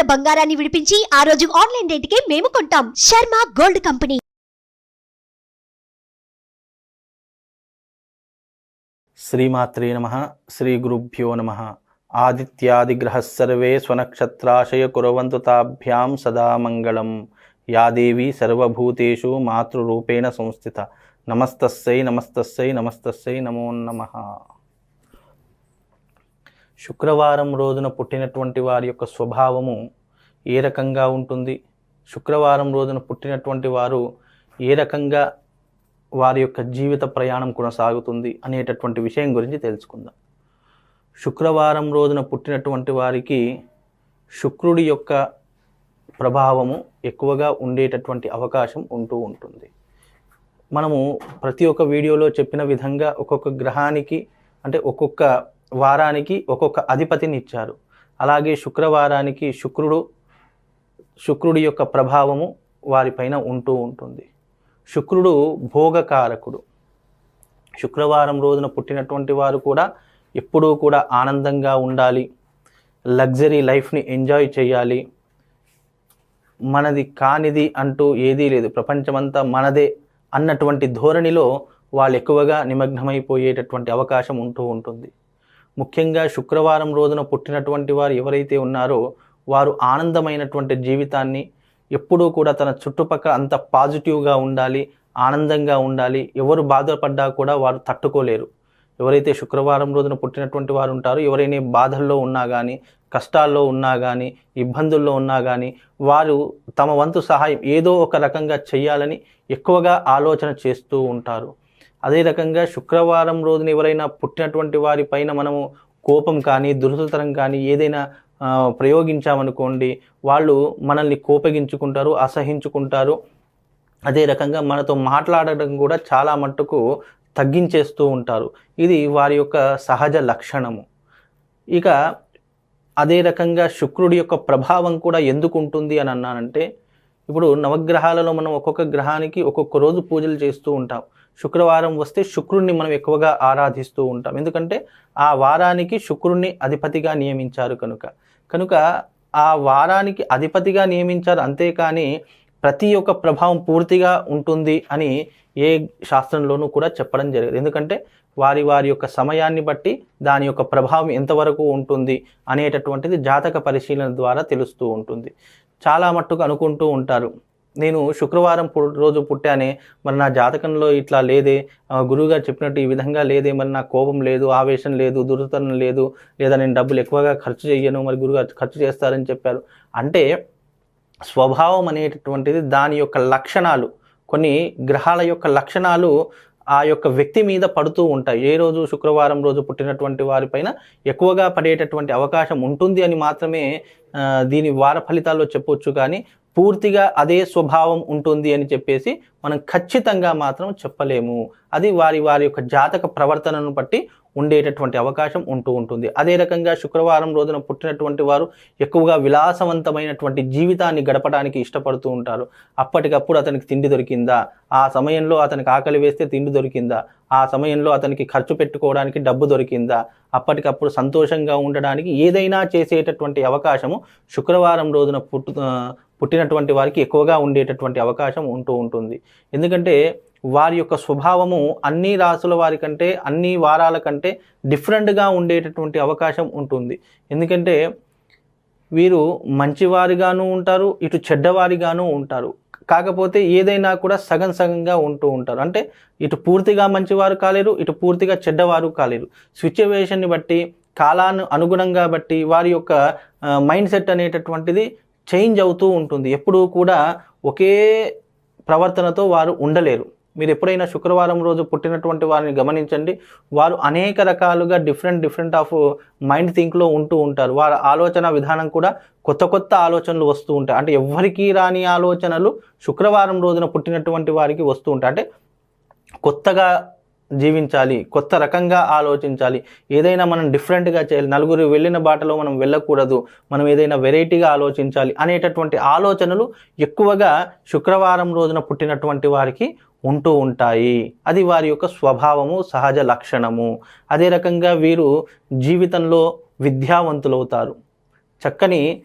ఉన్న బంగారాన్ని విడిపించి ఆ రోజు ఆన్లైన్ రేటుకే మేము కొంటాం. Sharma gold company. శ్రీమాత్రే నమ. శ్రీ గురుభ్యో నమ. ఆదిత్యాదిగ్రహస్సర్వే స్వనక్షత్రాశయ కురవంతు తాభ్యాం సదా మంగళం. యాదేవి సర్వభూతేషు మాతృరూపేణ సంస్థిత. నమస్తస్సై నమస్తస్సై నమస్తస్సై నమో నమ. శుక్రవారం రోజున పుట్టినటువంటి వారి యొక్క స్వభావము ఏ రకంగా ఉంటుంది? శుక్రవారం రోజున పుట్టినటువంటి వారు ఏ రకంగా వారి యొక్క జీవిత ప్రయాణం కొనసాగుతుంది అనేటటువంటి విషయం గురించి తెలుసుకుందాం. శుక్రవారం రోజున పుట్టినటువంటి వారికి శుక్రుడి యొక్క ప్రభావము ఎక్కువగా ఉండేటటువంటి అవకాశం ఉంటూ ఉంటుంది. మనము ప్రతి ఒక్క వీడియోలో చెప్పిన విధంగా ఒక్కొక్క గ్రహానికి అంటే ఒక్కొక్క వారానికి ఒక్కొక్క అధిపతిని ఇచ్చారు. అలాగే శుక్రవారానికి శుక్రుడు శుక్రుడి యొక్క ప్రభావము వారిపైన ఉంటూ ఉంటుంది. శుక్రుడు భోగకారకుడు. శుక్రవారం రోజున పుట్టినటువంటి వారు కూడా ఎప్పుడూ కూడా ఆనందంగా ఉండాలి. లగ్జరీ లైఫ్ని ఎంజాయ్ చేయాలి. మనది కానిది అంటూ ఏదీ లేదు. ప్రపంచమంతా మనదే అన్నటువంటి ధోరణిలో వాళ్ళు ఎక్కువగా నిమగ్నమైపోయేటటువంటి అవకాశం ఉంటూ ఉంటుంది. ముఖ్యంగా శుక్రవారం రోజున పుట్టినటువంటి వారు ఎవరైతే ఉన్నారో వారు ఆనందమైనటువంటి జీవితాన్ని ఎప్పుడూ కూడా తన చుట్టుపక్కల అంత పాజిటివ్గా ఉండాలి ఆనందంగా ఉండాలి. ఎవరు బాధపడ్డా కూడా వారు తట్టుకోలేరు. ఎవరైతే శుక్రవారం రోజున పుట్టినటువంటి వారు ఉంటారో ఎవరైనా బాధల్లో ఉన్నా కానీ కష్టాల్లో ఉన్నా కానీ ఇబ్బందుల్లో ఉన్నా కానీ వారు తమ వంతు సహాయం ఏదో ఒక రకంగా చేయాలని ఎక్కువగా ఆలోచన చేస్తూ ఉంటారు. అదే రకంగా శుక్రవారం రోజున ఎవరైనా పుట్టినటువంటి వారి పైన మనము కోపం కానీ దురదతరం కానీ ఏదైనా ప్రయోగించామనుకోండి వాళ్ళు మనల్ని కోపగించుకుంటారు అసహించుకుంటారు. అదే రకంగా మనతో మాట్లాడడం కూడా చాలా మట్టుకు తగ్గించేస్తూ ఉంటారు. ఇది వారి యొక్క సహజ లక్షణము. ఇక అదే రకంగా శుక్రుడి యొక్క ప్రభావం కూడా ఎందుకు ఉంటుంది అని అన్నానంటే ఇప్పుడు నవగ్రహాలలో మనం ఒక్కొక్క గ్రహానికి ఒక్కొక్క రోజు పూజలు చేస్తూ ఉంటాం. శుక్రవారం వస్తే శుక్రుణ్ణి మనం ఎక్కువగా ఆరాధిస్తూ ఉంటాం. ఎందుకంటే ఆ వారానికి శుక్రుణ్ణి అధిపతిగా నియమించారు కనుక. కనుక ఆ వారానికి అధిపతిగా నియమించారు అంతేకాని ప్రతి ఒక్క ప్రభావం పూర్తిగా ఉంటుంది అని ఏ శాస్త్రంలోనూ కూడా చెప్పడం జరగదు. ఎందుకంటే వారి వారి యొక్క సమయాన్ని బట్టి దాని యొక్క ప్రభావం ఎంతవరకు ఉంటుంది అనేటటువంటిది జాతక పరిశీలన ద్వారా తెలుస్తూ ఉంటుంది. చాలా మట్టుకు అనుకుంటూ ఉంటారు. నేను శుక్రవారం రోజు పుట్టానే మరి నా జాతకంలో ఇట్లా లేదే గురువుగారు చెప్పినట్టు ఈ విధంగా లేదే మరి నా కోపం లేదు ఆవేశం లేదు దురతనం లేదు లేదా నేను డబ్బులు ఎక్కువగా ఖర్చు చేయను మరి గురుగారు ఖర్చు చేస్తారని చెప్పారు. అంటే స్వభావం అనేటటువంటిది దాని యొక్క లక్షణాలు కొన్ని గ్రహాల యొక్క లక్షణాలు ఆ యొక్క వ్యక్తి మీద పడుతూ ఉంటాయి. ఏ రోజు శుక్రవారం రోజు పుట్టినటువంటి వారిపైన ఎక్కువగా పడేటటువంటి అవకాశం ఉంటుంది అని మాత్రమే దీని వార ఫలితాల్లో చెప్పొచ్చు కానీ పూర్తిగా అదే స్వభావం ఉంటుంది అని చెప్పేసి మనం ఖచ్చితంగా మాత్రం చెప్పలేము. అది వారి వారి యొక్క జాతక ప్రవర్తనను బట్టి ఉండేటటువంటి అవకాశం ఉంటూ ఉంటుంది. అదే రకంగా శుక్రవారం రోజున పుట్టినటువంటి వారు ఎక్కువగా విలాసవంతమైనటువంటి జీవితాన్ని గడపడానికి ఇష్టపడుతూ ఉంటారు. అప్పటికప్పుడు అతనికి తిండి దొరికిందా? ఆ సమయంలో అతనికి ఆకలి వేస్తే తిండి దొరికిందా? ఆ సమయంలో అతనికి ఖర్చు పెట్టుకోవడానికి డబ్బు దొరికిందా? అప్పటికప్పుడు సంతోషంగా ఉండడానికి ఏదైనా చేసేటటువంటి అవకాశము శుక్రవారం రోజున పుట్టు పుట్టినటువంటి వారికి ఎక్కువగా ఉండేటటువంటి అవకాశం ఉంటూ ఉంటుంది. ఎందుకంటే వారి యొక్క స్వభావము అన్ని రాసుల వారి కంటే అన్ని వారాల కంటే డిఫరెంట్గా ఉండేటటువంటి అవకాశం ఉంటుంది. ఎందుకంటే వీరు మంచివారిగాను ఉంటారు ఇటు చెడ్డవారిగాను ఉంటారు. కాకపోతే ఏదైనా కూడా సగం సగంగా ఉంటూ ఉంటారు. అంటే ఇటు పూర్తిగా మంచివారు కాలేరు ఇటు పూర్తిగా చెడ్డవారు కాలేరు. సిచ్యువేషన్ని బట్టి కాలాన్ని అనుగుణంగా బట్టి వారి యొక్క మైండ్ సెట్ అనేటటువంటిది చేంజ్ అవుతూ ఉంటుంది. ఎప్పుడూ కూడా ఒకే ప్రవర్తనతో వారు ఉండలేరు. మీరు ఎప్పుడైనా శుక్రవారం రోజు పుట్టినటువంటి వారిని గమనించండి. వారు అనేక రకాలుగా డిఫరెంట్ డిఫరెంట్ ఆఫ్ మైండ్ థింక్లో ఉంటూ ఉంటారు. వారి ఆలోచన విధానం కూడా కొత్త కొత్త ఆలోచనలు వస్తూ ఉంటాయి. అంటే ఎవ్వరికీ రాని ఆలోచనలు శుక్రవారం రోజున పుట్టినటువంటి వారికి వస్తూ ఉంటాయి. అంటే కొత్తగా జీవించాలి కొత్త రకంగా ఆలోచించాలి. ఏదైనా మనం డిఫరెంట్గా చేయాలి. నలుగురు వెళ్ళిన బాటలో మనం వెళ్ళకూడదు. మనం ఏదైనా వెరైటీగా ఆలోచించాలి అనేటటువంటి ఆలోచనలు ఎక్కువగా శుక్రవారం రోజున పుట్టినటువంటి వారికి ఉంటూ ఉంటాయి. అది వారి యొక్క స్వభావము సహజ లక్షణము. అదే రకంగా వీరు జీవితంలో విద్యావంతులవుతారు. చక్కని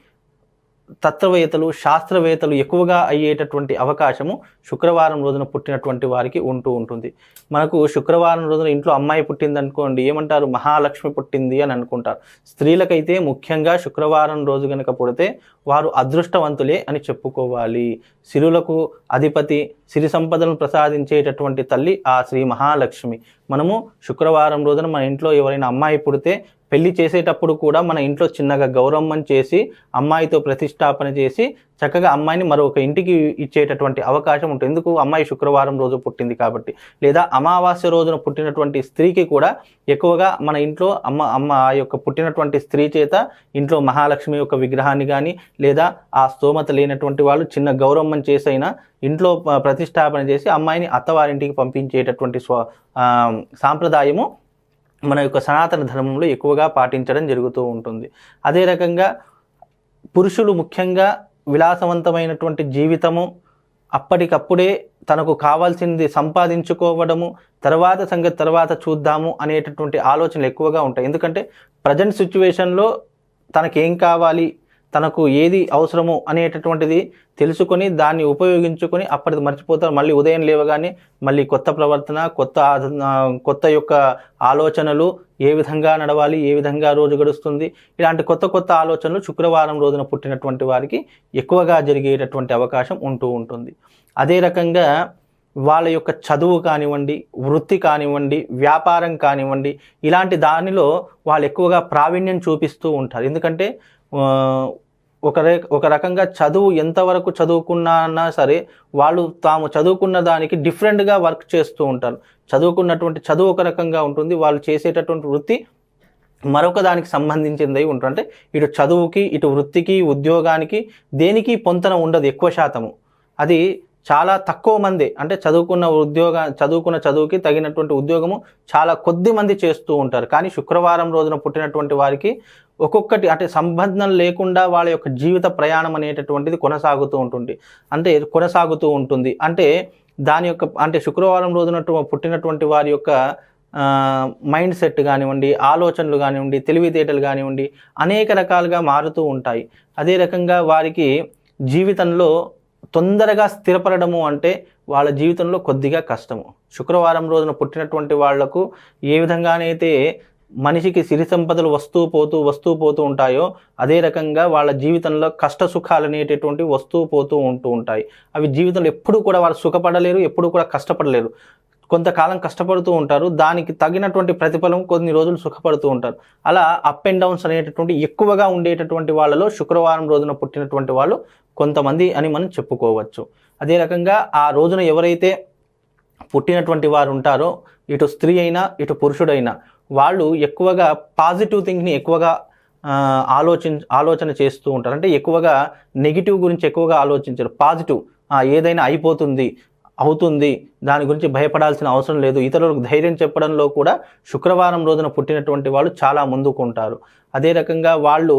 తత్వవేత్తలు శాస్త్రవేత్తలు ఎక్కువగా అయ్యేటటువంటి అవకాశము శుక్రవారం రోజున పుట్టినటువంటి వారికి ఉంటూ ఉంటుంది. మనకు శుక్రవారం రోజున ఇంట్లో అమ్మాయి పుట్టింది అనుకోండి ఏమంటారు? మహాలక్ష్మి పుట్టింది అని అనుకుంటారు. స్త్రీలకైతే ముఖ్యంగా శుక్రవారం రోజు కనుక పుడితే వారు అదృష్టవంతులే అని చెప్పుకోవాలి. శిరులకు అధిపతి సిరి సంపదలను ప్రసాదించేటటువంటి తల్లి ఆ శ్రీ మహాలక్ష్మి. మనము శుక్రవారం రోజున మన ఇంట్లో ఎవరైనా అమ్మాయి పుడితే పెళ్ళి చేసేటప్పుడు కూడా మన ఇంట్లో చిన్నగా గౌరవం చేసి అమ్మాయితో ప్రతిష్టాపన చేసి చక్కగా అమ్మాయిని మరొక ఇంటికి ఇచ్చేటటువంటి అవకాశం ఉంటుంది. ఎందుకు? అమ్మాయి శుక్రవారం రోజు పుట్టింది కాబట్టి. లేదా అమావాస్య రోజున పుట్టినటువంటి స్త్రీకి కూడా ఎక్కువగా మన ఇంట్లో అమ్మ అమ్మ ఆ యొక్క పుట్టినటువంటి స్త్రీ చేత ఇంట్లో మహాలక్ష్మి యొక్క విగ్రహాన్ని కానీ లేదా ఆ స్తోమత లేనటువంటి వాళ్ళు చిన్న గౌరవం చేసైనా ఇంట్లో ప్రతిష్టాపన చేసి అమ్మాయిని అత్తవారింటికి పంపించేటటువంటి స్వ సాంప్రదాయము మన యొక్క సనాతన ధర్మంలో ఎక్కువగా పాటించడం జరుగుతూ ఉంటుంది. అదే రకంగా పురుషులు ముఖ్యంగా విలాసవంతమైనటువంటి జీవితము అప్పటికప్పుడే తనకు కావాల్సింది సంపాదించుకోవడము తర్వాత సంగతి తర్వాత చూద్దాము అనేటటువంటి ఆలోచనలు ఎక్కువగా ఉంటాయి. ఎందుకంటే ప్రజెంట్ సిచ్యువేషన్లో తనకేం కావాలి తనకు ఏది అవసరము అనేటటువంటిది తెలుసుకొని దాన్ని ఉపయోగించుకొని అప్పటిది మర్చిపోతారు. మళ్ళీ ఉదయం లేవగానే మళ్ళీ కొత్త ప్రవర్తన కొత్త కొత్త యొక్క ఆలోచనలు ఏ విధంగా నడవాలి ఏ విధంగా రోజు గడుస్తుంది ఇలాంటి కొత్త కొత్త ఆలోచనలు శుక్రవారం రోజున పుట్టినటువంటి వారికి ఎక్కువగా జరిగేటటువంటి అవకాశం ఉంటూ ఉంటుంది. అదే రకంగా వాళ్ళ యొక్క చదువు కానివ్వండి వృత్తి కానివ్వండి వ్యాపారం కానివ్వండి ఇలాంటి దానిలో వాళ్ళు ఎక్కువగా ప్రావీణ్యం చూపిస్తూ ఉంటారు. ఎందుకంటే ఒక ఒక రకంగా చదువు ఎంతవరకు చదువుకున్నా సరే వాళ్ళు తాము చదువుకున్న దానికి డిఫరెంట్గా వర్క్ చేస్తూ ఉంటారు. చదువుకున్నటువంటి చదువు ఒక రకంగా ఉంటుంది వాళ్ళు చేసేటటువంటి వృత్తి మరొక దానికి సంబంధించింది ఉంటుంది. అంటే ఇటు చదువుకి ఇటు వృత్తికి ఉద్యోగానికి దేనికి పొంతన ఉండదు ఎక్కువ శాతము. అది చాలా తక్కువ మంది అంటే చదువుకున్న ఉద్యోగ చదువుకున్న చదువుకి తగినటువంటి ఉద్యోగము చాలా కొద్ది మంది చేస్తూ ఉంటారు. కానీ శుక్రవారం రోజున పుట్టినటువంటి వారికి ఒక్కొక్కటి అంటే సంబంధం లేకుండా వాళ్ళ యొక్క జీవిత ప్రయాణం అనేటటువంటిది కొనసాగుతూ ఉంటుంది. అంటే కొనసాగుతూ ఉంటుంది. అంటే దాని యొక్క అంటే శుక్రవారం రోజున పుట్టినటువంటి వారి యొక్క మైండ్ సెట్ కానివ్వండి ఆలోచనలు కానివ్వండి తెలివితేటలు కానివ్వండి అనేక రకాలుగా మారుతూ ఉంటాయి. అదే రకంగా వారికి జీవితంలో తొందరగా స్థిరపడము అంటే వాళ్ళ జీవితంలో కొద్దిగా కష్టము. శుక్రవారం రోజున పుట్టినటువంటి వాళ్ళకు ఏ విధంగానైతే మనిషికి సిరి సంపదలు వస్తూ పోతూ వస్తూ పోతూ ఉంటాయో అదే రకంగా వాళ్ళ జీవితంలో కష్ట సుఖాలు అనేటటువంటివి వస్తూ పోతూ ఉంటూ ఉంటాయి. అవి జీవితంలో ఎప్పుడూ కూడా వాళ్ళు సుఖపడలేరు ఎప్పుడూ కూడా కష్టపడలేరు. కొంతకాలం కష్టపడుతూ ఉంటారు దానికి తగినటువంటి ప్రతిఫలం కొన్ని రోజులు సుఖపడుతూ ఉంటారు. అలా అప్ అండ్ డౌన్స్ అనేటటువంటి ఎక్కువగా ఉండేటటువంటి వాళ్ళలో శుక్రవారం రోజున పుట్టినటువంటి వాళ్ళు కొంతమంది అని మనం చెప్పుకోవచ్చు. అదే రకంగా ఆ రోజున ఎవరైతే పుట్టినటువంటి వారు ఉంటారో ఇటు స్త్రీ అయినా ఇటు పురుషుడైనా వాళ్ళు ఎక్కువగా పాజిటివ్ థింక్ని ఎక్కువగా ఆ, ఆలోచన చేస్తూ ఉంటారు. అంటే ఎక్కువగా నెగిటివ్ గురించి ఎక్కువగా ఆలోచించరు. పాజిటివ్ ఏదైనా అయిపోతుంది అవుతుంది దాని గురించి భయపడాల్సిన అవసరం లేదు. ఇతరులకు ధైర్యం చెప్పడంలో కూడా శుక్రవారం రోజున పుట్టినటువంటి వాళ్ళు చాలా ముందుకుంటారు. అదే రకంగా వాళ్ళు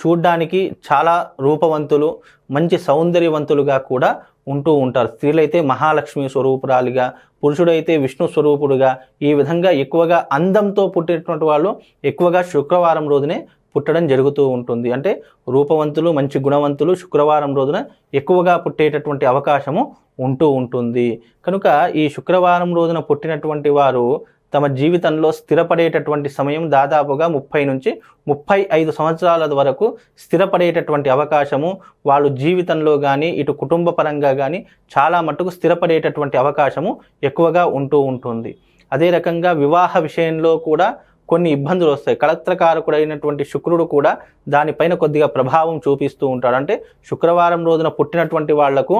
చూడ్డానికి చాలా రూపవంతులు మంచి సౌందర్యవంతులుగా కూడా ఉంటూ ఉంటారు. స్త్రీలైతే మహాలక్ష్మి స్వరూపురాలుగా పురుషుడైతే విష్ణు స్వరూపుడుగా ఈ విధంగా ఎక్కువగా అందంతో పుట్టినటువంటి వాళ్ళు ఎక్కువగా శుక్రవారం రోజునే పుట్టడం జరుగుతూ ఉంటుంది. అంటే రూపవంతులు మంచి గుణవంతులు శుక్రవారం రోజున ఎక్కువగా పుట్టేటటువంటి అవకాశము ఉంటూ ఉంటుంది. కనుక ఈ శుక్రవారం రోజున పుట్టినటువంటి వారు తమ జీవితంలో స్థిరపడేటటువంటి సమయం దాదాపుగా ముప్పై నుంచి ముప్పై ఐదు సంవత్సరాల వరకు స్థిరపడేటటువంటి అవకాశము వాళ్ళు జీవితంలో కానీ ఇటు కుటుంబ పరంగా కానీ చాలా మట్టుకు స్థిరపడేటటువంటి అవకాశము ఎక్కువగా ఉంటూ ఉంటుంది. అదే రకంగా వివాహ విషయంలో కూడా కొన్ని ఇబ్బందులు వస్తాయి. కళత్రకారకుడైనటువంటి శుక్రుడు కూడా దానిపైన కొద్దిగా ప్రభావం చూపిస్తూ ఉంటాడు. అంటే శుక్రవారం రోజున పుట్టినటువంటి వాళ్ళకు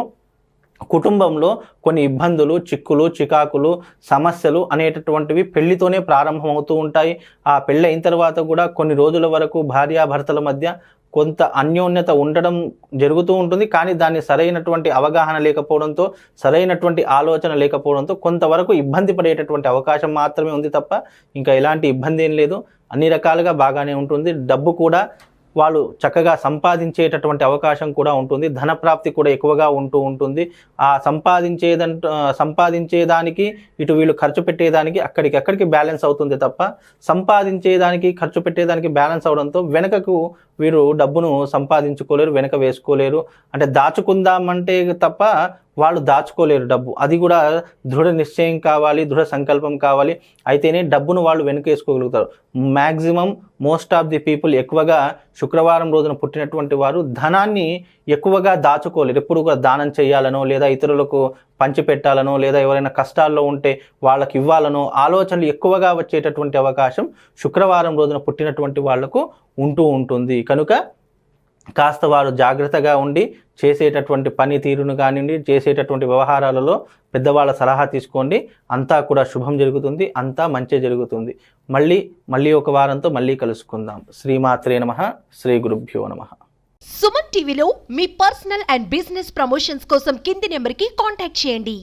కుటుంబంలో కొన్ని ఇబ్బందులు చిక్కులు చికాకులు సమస్యలు అనేటటువంటివి పెళ్ళితోనే ప్రారంభమవుతూ ఉంటాయి. ఆ పెళ్ళి అయిన తర్వాత కూడా కొన్ని రోజుల వరకు భార్యాభర్తల మధ్య కొంత అన్యోన్యత ఉండడం జరుగుతూ ఉంటుంది. కానీ దాన్ని సరైనటువంటి అవగాహన లేకపోవడంతో సరైనటువంటి ఆలోచన లేకపోవడంతో కొంతవరకు ఇబ్బంది పడేటటువంటి అవకాశం మాత్రమే ఉంది తప్ప ఇంకా ఎలాంటి ఇబ్బంది ఏం లేదు. అన్ని రకాలుగా బాగానే ఉంటుంది. డబ్బు కూడా వాళ్ళు చక్కగా సంపాదించేటటువంటి అవకాశం కూడా ఉంటుంది. ధన ప్రాప్తి కూడా ఎక్కువగా ఉంటూ ఉంటుంది. ఆ సంపాదించేదంట సంపాదించేదానికి ఇటు వీళ్ళు ఖర్చు పెట్టేదానికి అక్కడికి అక్కడికి బ్యాలెన్స్ అవుతుంది తప్ప సంపాదించేదానికి ఖర్చు పెట్టేదానికి బ్యాలెన్స్ అవడంతో వెనకకు వీరు డబ్బును సంపాదించుకోలేరు వెనక వేసుకోలేరు. అంటే దాచుకుందామంటే తప్ప వాళ్ళు దాచుకోలేరు డబ్బు. అది కూడా దృఢ నిశ్చయం కావాలి దృఢ సంకల్పం కావాలి. అయితేనే డబ్బును వాళ్ళు వెనుకేసుకోగలుగుతారు. Maximum most of the people ఎక్కువగా శుక్రవారం రోజున పుట్టినటువంటి వారు ధనాన్ని ఎక్కువగా దాచుకోలేరు. ఎప్పుడు కూడా దానం చేయాలనో లేదా ఇతరులకు పంచిపెట్టాలనో లేదా ఎవరైనా కష్టాల్లో ఉంటే వాళ్ళకి ఇవ్వాలనో ఆలోచనలు ఎక్కువగా వచ్చేటటువంటి అవకాశం శుక్రవారం రోజున పుట్టినటువంటి వాళ్ళకు ఉంటూ ఉంటుంది. కనుక కాస్త వారు జాగ్రత్తగా ఉండి చేసేటటువంటి పని తీరును కానివ్వండి చేసేటటువంటి వ్యవహారాలలో పెద్దవాళ్ళ సలహా తీసుకోండి. అంతా కూడా శుభం జరుగుతుంది అంతా మంచి జరుగుతుంది. మళ్ళీ మళ్ళీ ఒక వారంతో మళ్ళీ కలుసుకుందాం. శ్రీమాత్రే నమ శ్రీ గురుభ్యో నమ. సుమన్ టీవీలో మీ పర్సనల్ అండ్ బిజినెస్ ప్రమోషన్స్ కోసం కింది నెంబర్కి కాంటాక్ట్ చేయండి.